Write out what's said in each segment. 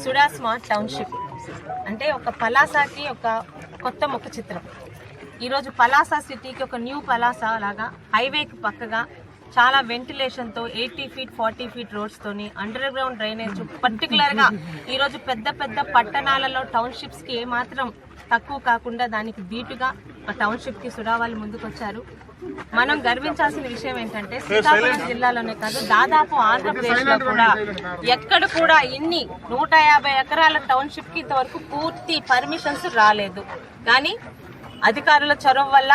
SUDA smart township. అంటే ఒక పలాసాకి ఒక కొత్త ముఖ చిత్రం. ఈరోజు పలాసా సిటీకి ఒక న్యూ పలాసా లాగా హైవేకి పక్కగా చాలా వెంటిలేషన్తో ఎయిటీ ఫీట్ ఫార్టీ ఫీట్ రోడ్స్తోని అండర్ గ్రౌండ్ డ్రైనేజ్. పర్టికులర్గా ఈరోజు పెద్ద పెద్ద పట్టణాలలో టౌన్షిప్స్కి ఏమాత్రం తక్కువ కాకుండా దానికి బీటుగా ఆ టౌన్షిప్కి సుడా వాళ్ళు ముందుకొచ్చారు. మనం గర్వించాల్సిన విషయం ఏంటంటే శ్రీకాకుళం జిల్లాలోనే కాదు దాదాపు ఆంధ్రప్రదేశ్లో కూడా ఎక్కడ కూడా ఇన్ని నూట యాభై ఎకరాల టౌన్షిప్కి ఇంతవరకు పూర్తి పర్మిషన్స్ రాలేదు. కానీ అధికారుల చొరవ వల్ల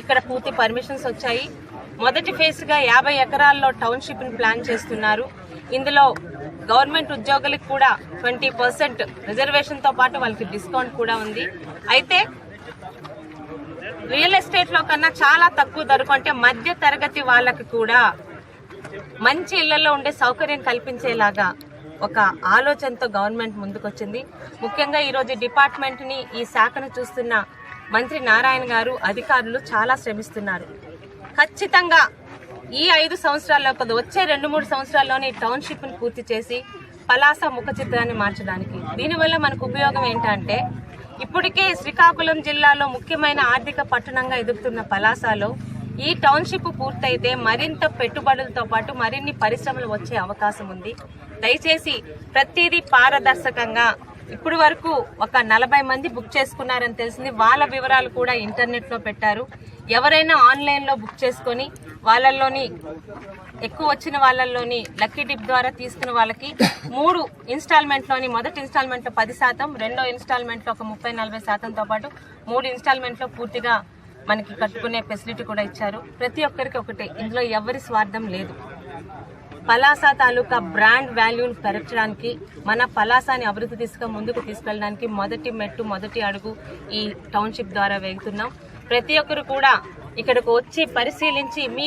ఇక్కడ పూర్తి పర్మిషన్స్ వచ్చాయి. మొదటి ఫేజ్గా యాభై ఎకరాల్లో టౌన్షిప్ని ప్లాన్ చేస్తున్నారు. ఇందులో గవర్నమెంట్ ఉద్యోగులకు కూడా ట్వంటీ పర్సెంట్ రిజర్వేషన్తో పాటు వాళ్ళకి డిస్కౌంట్ కూడా ఉంది. అయితే రియల్ ఎస్టేట్లో కన్నా చాలా తక్కువ ధరకు అంటే మధ్య తరగతి వాళ్ళకి కూడా మంచి ఇళ్ళలో ఉండే సౌకర్యం కల్పించేలాగా ఒక ఆలోచనతో గవర్నమెంట్ ముందుకొచ్చింది. ముఖ్యంగా ఈరోజు డిపార్ట్మెంట్ని ఈ శాఖను చూస్తున్న మంత్రి నారాయణ గారు అధికారులు చాలా శ్రమిస్తున్నారు. ఖచ్చితంగా ఈ ఐదు సంవత్సరాల్లో కాదు వచ్చే రెండు మూడు సంవత్సరాల్లోనే ఈ పూర్తి చేసి పలాస ముఖ చిత్రాన్ని మార్చడానికి. దీనివల్ల మనకు ఉపయోగం ఏంటంటే ఇప్పటికే శ్రీకాకుళం జిల్లాలో ముఖ్యమైన ఆర్థిక పట్టణంగా ఎదుగుతున్న పలాసలో ఈ టౌన్షిప్ పూర్తయితే మరింత పెట్టుబడులతో పాటు మరిన్ని పరిశ్రమలు వచ్చే అవకాశం ఉంది. దయచేసి ప్రతిదీ పారదర్శకంగా ఇప్పుడు వరకు ఒక నలభై మంది బుక్ చేసుకున్నారని తెలిసింది. వాళ్ళ వివరాలు కూడా ఇంటర్నెట్లో పెట్టారు. ఎవరైనా ఆన్లైన్లో బుక్ చేసుకొని వాళ్ళల్లోని ఎక్కువ వచ్చిన వాళ్ళల్లోని లక్కీ డిప్ ద్వారా తీసుకున్న వాళ్ళకి మూడు ఇన్స్టాల్మెంట్లోని మొదటి ఇన్స్టాల్మెంట్లో పది శాతం రెండో ఇన్స్టాల్మెంట్లో ఒక ముప్పై నలభై శాతంతో పాటు మూడు ఇన్స్టాల్మెంట్లో పూర్తిగా మనకి కట్టుకునే ఫెసిలిటీ కూడా ఇచ్చారు. ప్రతి ఒక్కరికి ఒకటే. ఇందులో ఎవరి స్వార్థం లేదు. పలాస తాలూకా బ్రాండ్ వాల్యూని పెరచడానికి మన పలాసాని అభివృద్ధి తీసుకు ముందుకు తీసుకెళ్ళడానికి మొదటి మెట్టు మొదటి అడుగు ఈ టౌన్షిప్ ద్వారా వేగుతున్నాం ప్రతి ఒక్కరు కూడా ఇక్కడికి వచ్చి పరిశీలించి మీ